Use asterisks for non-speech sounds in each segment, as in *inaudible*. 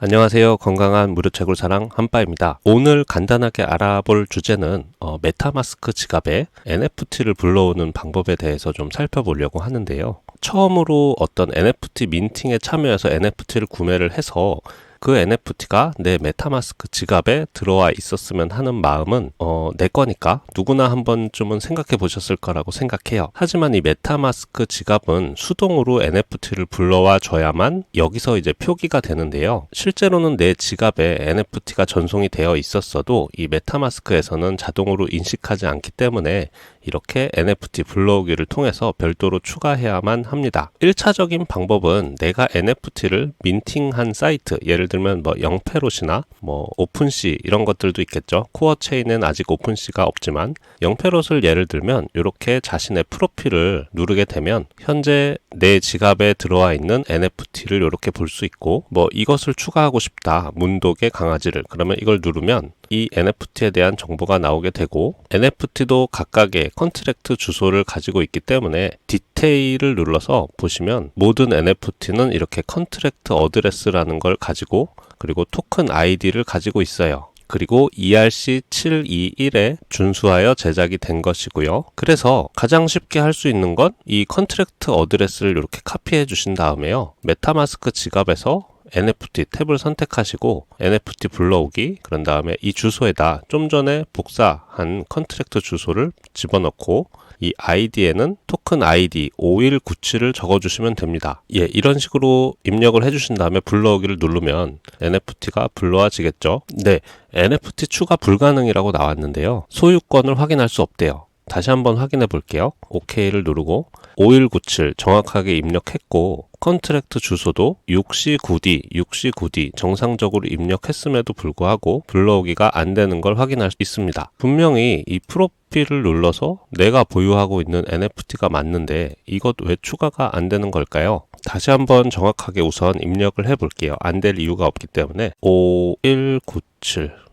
안녕하세요. 건강한 무료채굴 사랑 한빠입니다. 오늘 간단하게 알아볼 주제는 어, 메타마스크 지갑에 NFT를 불러오는 방법에 대해서 좀 살펴보려고 하는데요. 처음으로 어떤 NFT 민팅에 참여해서 NFT를 구매를 해서 그 NFT가 내 메타마스크 지갑에 들어와 있었으면 하는 마음은 어, 내 거니까 누구나 한 번쯤은 생각해 보셨을 거라고 생각해요. 하지만 이 메타마스크 지갑은 수동으로 NFT를 불러와 줘야만 여기서 이제 표기가 되는데요. 실제로는 내 지갑에 NFT가 전송이 되어 있었어도 이 메타마스크에서는 자동으로 인식하지 않기 때문에 이렇게 NFT 불러오기를 통해서 별도로 추가해야만 합니다. 1차적인 방법은 내가 NFT를 민팅한 사이트, 예를 들면 뭐 영페롯이나 뭐 오픈시 이런 것들도 있겠죠. 코어 체인은 아직 오픈시가 없지만 영페롯을 예를 들면 이렇게 자신의 프로필을 누르게 되면 현재 내 지갑에 들어와 있는 NFT를 이렇게 볼 수 있고 뭐 이것을 추가하고 싶다. 문독의 강아지를 그러면 이걸 누르면 이 NFT에 대한 정보가 나오게 되고 NFT도 각각의 컨트랙트 주소를 가지고 있기 때문에 디테일을 눌러서 보시면 모든 NFT는 이렇게 컨트랙트 어드레스라는 걸 가지고 그리고 토큰 아이디를 가지고 있어요. 그리고 ERC721에 준수하여 제작이 된 것이고요. 그래서 가장 쉽게 할 수 있는 건 이 컨트랙트 어드레스를 이렇게 카피해 주신 다음에요. 메타마스크 지갑에서 NFT 탭을 선택하시고 NFT 불러오기 그런 다음에 이 주소에다 좀 전에 복사한 컨트랙트 주소를 집어넣고 이 아이디에는 토큰 아이디 5197을 적어주시면 됩니다. 예, 이런 식으로 입력을 해주신 다음에 불러오기를 누르면 NFT가 불러와지겠죠. 네, NFT 추가 불가능이라고 나왔는데요. 소유권을 확인할 수 없대요. 다시 한번 확인해 볼게요. OK를 누르고 5197 정확하게 입력했고 컨트랙트 주소도 6C9D, 6C9D 정상적으로 입력했음에도 불구하고 불러오기가 안 되는 걸 확인할 수 있습니다. 분명히 이 프로필을 눌러서 내가 보유하고 있는 NFT가 맞는데 이것 왜 추가가 안 되는 걸까요? 다시 한번 정확하게 우선 입력을 해 볼게요. 안 될 이유가 없기 때문에 5197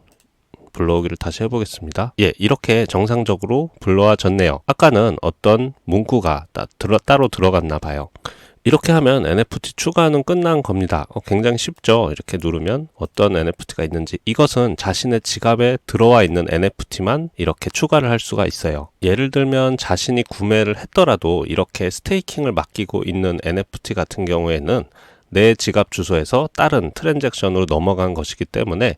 불러오기를 다시 해보겠습니다. 예, 이렇게 정상적으로 불러와졌네요. 아까는 어떤 문구가 따로 들어갔나 봐요. 이렇게 하면 NFT 추가는 끝난 겁니다. 어, 굉장히 쉽죠. 이렇게 누르면 어떤 NFT가 있는지 이것은 자신의 지갑에 들어와 있는 NFT만 이렇게 추가를 할 수가 있어요. 예를 들면 자신이 구매를 했더라도 이렇게 스테이킹을 맡기고 있는 NFT 같은 경우에는 내 지갑 주소에서 다른 트랜잭션으로 넘어간 것이기 때문에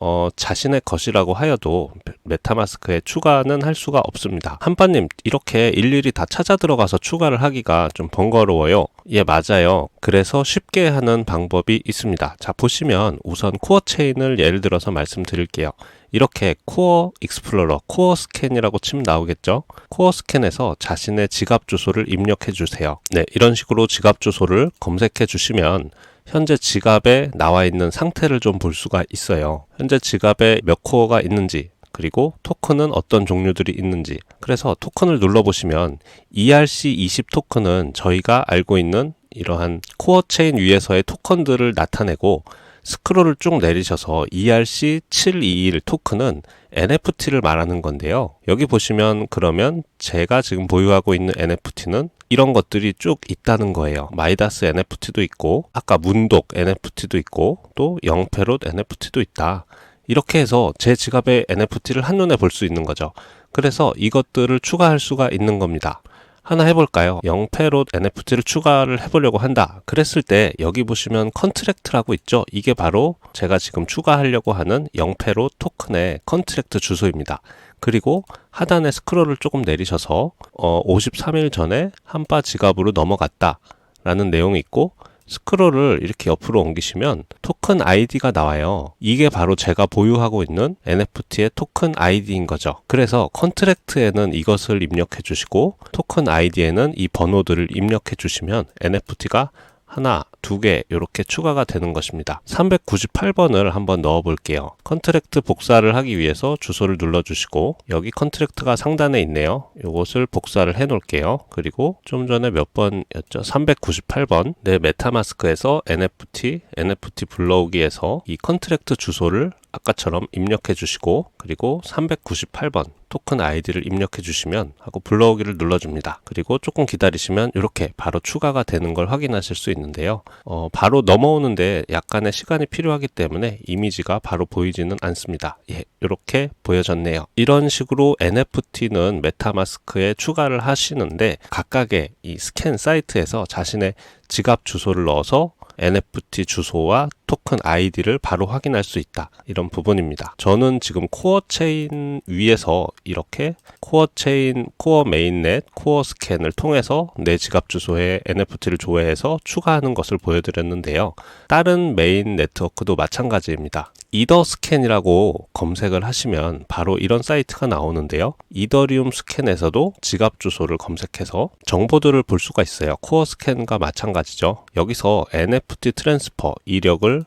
어, 자신의 것이라고 하여도 메타마스크에 추가는 할 수가 없습니다. 한빠님, 이렇게 일일이 다 찾아 들어가서 추가를 하기가 좀 번거로워요. 예, 맞아요. 그래서 쉽게 하는 방법이 있습니다. 자, 보시면 우선 코어 체인을 예를 들어서 말씀드릴게요. 이렇게 코어 익스플로러, 코어 스캔이라고 치면 나오겠죠? 코어 스캔에서 자신의 지갑 주소를 입력해 주세요. 네, 이런 식으로 지갑 주소를 검색해 주시면 현재 지갑에 나와 있는 상태를 좀 볼 수가 있어요. 현재 지갑에 몇 코어가 있는지, 그리고 토큰은 어떤 종류들이 있는지. 그래서 토큰을 눌러보시면 ERC20 토큰은 저희가 알고 있는 이러한 코어 체인 위에서의 토큰들을 나타내고 스크롤을 쭉 내리셔서 ERC721 토큰은 NFT를 말하는 건데요. 여기 보시면 그러면 제가 지금 보유하고 있는 NFT는 이런 것들이 쭉 있다는 거예요. 마이다스 NFT도 있고 아까 문독 NFT도 있고 또 영페롯 NFT도 있다. 이렇게 해서 제 지갑의 NFT를 한눈에 볼 수 있는 거죠. 그래서 이것들을 추가할 수가 있는 겁니다. 하나 해볼까요? 영패롯 NFT를 추가를 해보려고 한다. 그랬을 때 여기 보시면 컨트랙트라고 있죠. 이게 바로 제가 지금 추가하려고 하는 영패롯 토큰의 컨트랙트 주소입니다. 그리고 하단에 스크롤을 조금 내리셔서 어, 53일 전에 한바 지갑으로 넘어갔다. 라는 내용이 있고 스크롤을 이렇게 옆으로 옮기시면 토큰 아이디가 나와요. 이게 바로 제가 보유하고 있는 NFT의 토큰 아이디인 거죠. 그래서 컨트랙트에는 이것을 입력해 주시고 토큰 아이디에는 이 번호들을 입력해 주시면 NFT가 하나, 두 개 이렇게 추가가 되는 것입니다. 398번을 한번 넣어 볼게요. 컨트랙트 복사를 하기 위해서 주소를 눌러 주시고 여기 컨트랙트가 상단에 있네요. 이것을 복사를 해 놓을게요. 그리고 좀 전에 몇 번이었죠? 398번 내 메타마스크에서 NFT, NFT 불러오기에서 이 컨트랙트 주소를 아까처럼 입력해 주시고 그리고 398번 토큰 아이디를 입력해 주시면 하고 불러오기를 눌러줍니다. 그리고 조금 기다리시면 이렇게 바로 추가가 되는 걸 확인하실 수 있는데요. 어, 바로 넘어오는데 약간의 시간이 필요하기 때문에 이미지가 바로 보이지는 않습니다. 예, 이렇게 보여졌네요. 이런 식으로 NFT는 메타마스크에 추가를 하시는데 각각의 이 스캔 사이트에서 자신의 지갑 주소를 넣어서 NFT 주소와 토큰 아이디를 바로 확인할 수 있다. 이런 부분입니다. 저는 지금 코어 체인 위에서 이렇게 코어 체인, 코어 메인넷, 코어 스캔을 통해서 내 지갑 주소에 NFT를 조회해서 추가하는 것을 보여드렸는데요. 다른 메인 네트워크도 마찬가지입니다. 이더 스캔이라고 검색을 하시면 바로 이런 사이트가 나오는데요. 이더리움 스캔에서도 지갑 주소를 검색해서 정보들을 볼 수가 있어요. 코어 스캔과 마찬가지죠. 여기서 NFT 트랜스퍼 이력을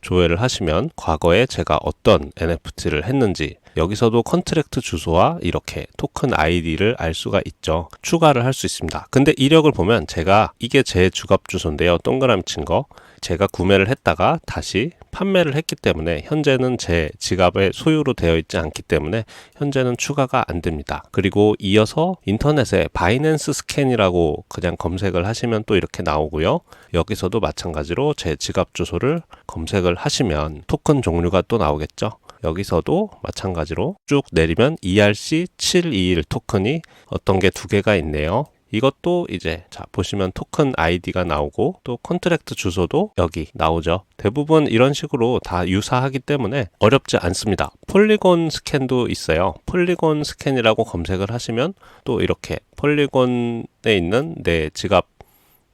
조회를 하시면 과거에 제가 어떤 NFT를 했는지 여기서도 컨트랙트 주소와 이렇게 토큰 아이디를 알 수가 있죠. 추가를 할 수 있습니다. 근데 이력을 보면 제가 이게 제 주갑 주소인데요. 동그라미 친 거. 제가 구매를 했다가 다시 판매를 했기 때문에 현재는 제 지갑의 소유로 되어 있지 않기 때문에 현재는 추가가 안 됩니다. 그리고 이어서 인터넷에 바이낸스 스캔이라고 그냥 검색을 하시면 또 이렇게 나오고요. 여기서도 마찬가지로 제 지갑 주소를 검색을 하시면 토큰 종류가 또 나오겠죠. 여기서도 마찬가지로 쭉 내리면 ERC721 토큰이 어떤 게 두 개가 있네요. 이것도 이제 자 보시면 토큰 아이디가 나오고 또 컨트랙트 주소도 여기 나오죠. 대부분 이런 식으로 다 유사하기 때문에 어렵지 않습니다. 폴리곤 스캔도 있어요. 폴리곤 스캔이라고 검색을 하시면 또 이렇게 폴리곤에 있는 내 지갑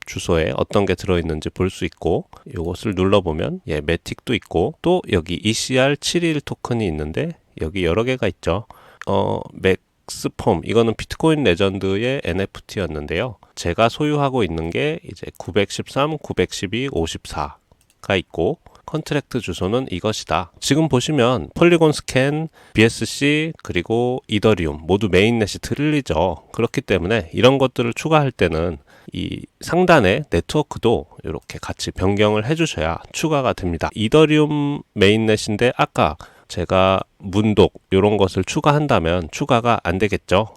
주소에 어떤 게 들어있는지 볼 수 있고 이것을 눌러보면 예 매틱도 있고 또 여기 ECR721 토큰이 있는데 여기 여러 개가 있죠. 어 맥 스폼 이거는 비트코인 레전드의 NFT였는데요. 제가 소유하고 있는 게 이제 913, 912, 54가 있고 컨트랙트 주소는 이것이다. 지금 보시면 폴리곤 스캔, BSC 그리고 이더리움 모두 메인넷이 틀리죠. 그렇기 때문에 이런 것들을 추가할 때는 이 상단의 네트워크도 이렇게 같이 변경을 해주셔야 추가가 됩니다. 이더리움 메인넷인데 아까 제가 문독 이런 것을 추가한다면 추가가 안 되겠죠.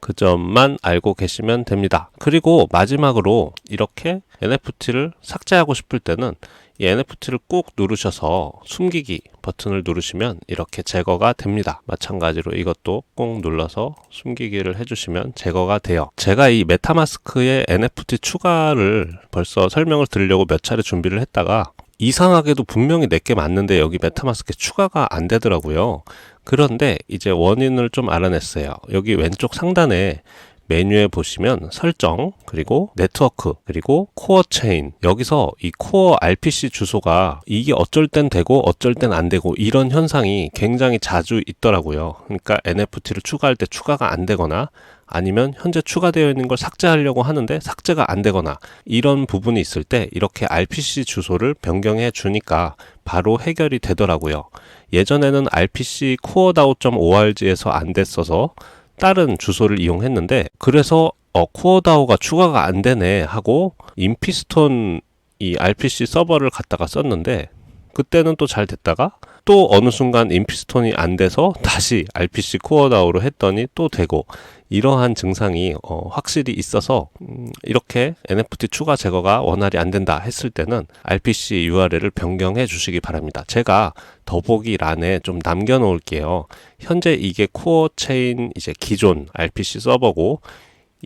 그 점만 알고 계시면 됩니다. 그리고 마지막으로 이렇게 NFT를 삭제하고 싶을 때는 이 NFT를 꾹 누르셔서 숨기기 버튼을 누르시면 이렇게 제거가 됩니다. 마찬가지로 이것도 꾹 눌러서 숨기기를 해주시면 제거가 돼요. 제가 이 메타마스크의 NFT 추가를 벌써 설명을 드리려고 몇 차례 준비를 했다가 이상하게도 분명히 내게 맞는데 여기 메타마스크에 추가가 안 되더라고요. 그런데 이제 원인을 좀 알아냈어요. 여기 왼쪽 상단에 메뉴에 보시면 설정 그리고 네트워크 그리고 코어 체인 여기서 이 코어 RPC 주소가 이게 어쩔 땐 되고 어쩔 땐 안 되고 이런 현상이 굉장히 자주 있더라고요. 그러니까 NFT를 추가할 때 추가가 안 되거나 아니면 현재 추가되어 있는 걸 삭제하려고 하는데 삭제가 안 되거나 이런 부분이 있을 때 이렇게 RPC 주소를 변경해 주니까 바로 해결이 되더라고요. 예전에는 RPC coreDAO.org에서 안 됐어서 다른 주소를 이용했는데 그래서 어, 코어다오가 추가가 안 되네 하고 인피스톤 이 RPC 서버를 갖다가 썼는데 그때는 또 잘 됐다가 또 어느 순간 인피스톤이 안 돼서 다시 RPC 코어다오로 했더니 또 되고 이러한 증상이 어, 확실히 있어서 음, 이렇게 NFT 추가 제거가 원활히 안 된다 했을 때는 RPC URL을 변경해 주시기 바랍니다. 제가 더보기 란에 좀 남겨 놓을게요. 현재 이게 코어 체인 이제 기존 RPC 서버고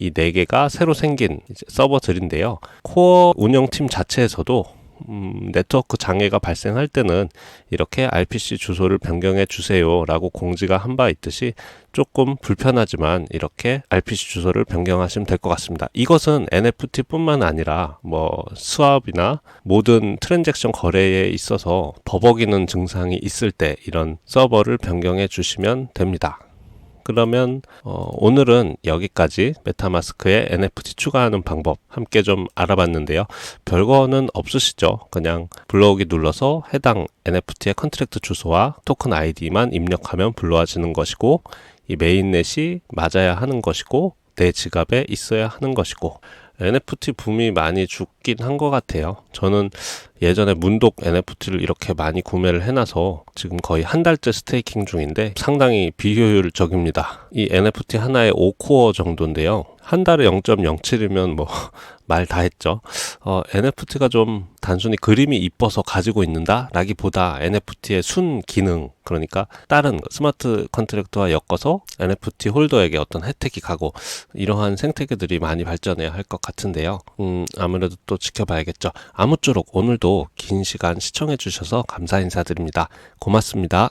이 네 개가 새로 생긴 서버들인데요. 코어 운영팀 자체에서도 음, 네트워크 장애가 발생할 때는 이렇게 RPC 주소를 변경해 주세요라고 공지가 한 바 있듯이 조금 불편하지만 이렇게 RPC 주소를 변경하시면 될 것 같습니다. 이것은 NFT뿐만 아니라 뭐 스왑이나 모든 트랜잭션 거래에 있어서 버벅이는 증상이 있을 때 이런 서버를 변경해 주시면 됩니다. 그러면 어, 오늘은 여기까지 메타마스크에 NFT 추가하는 방법 함께 좀 알아봤는데요. 별거는 없으시죠? 그냥 불러오기 눌러서 해당 NFT의 컨트랙트 주소와 토큰 아이디만 입력하면 불러와지는 것이고 이 메인넷이 맞아야 하는 것이고 내 지갑에 있어야 하는 것이고 NFT 붐이 많이 죽긴 한 것 같아요. 저는 예전에 문독 NFT를 이렇게 많이 구매를 해놔서 지금 거의 한 달째 스테이킹 중인데 상당히 비효율적입니다. 이 NFT 하나에 5코어 정도인데요. 한 달에 0.07이면 뭐 *laughs* 말 다 했죠. 어, NFT가 좀 단순히 그림이 이뻐서 가지고 있는다? 라기보다 NFT의 순 기능, 그러니까 다른 스마트 컨트랙트와 엮어서 NFT 홀더에게 어떤 혜택이 가고 이러한 생태계들이 많이 발전해야 할 것 같은데요. 음, 아무래도 또 지켜봐야겠죠. 아무쪼록 오늘도 긴 시간 시청해 주셔서 감사 인사드립니다. 고맙습니다.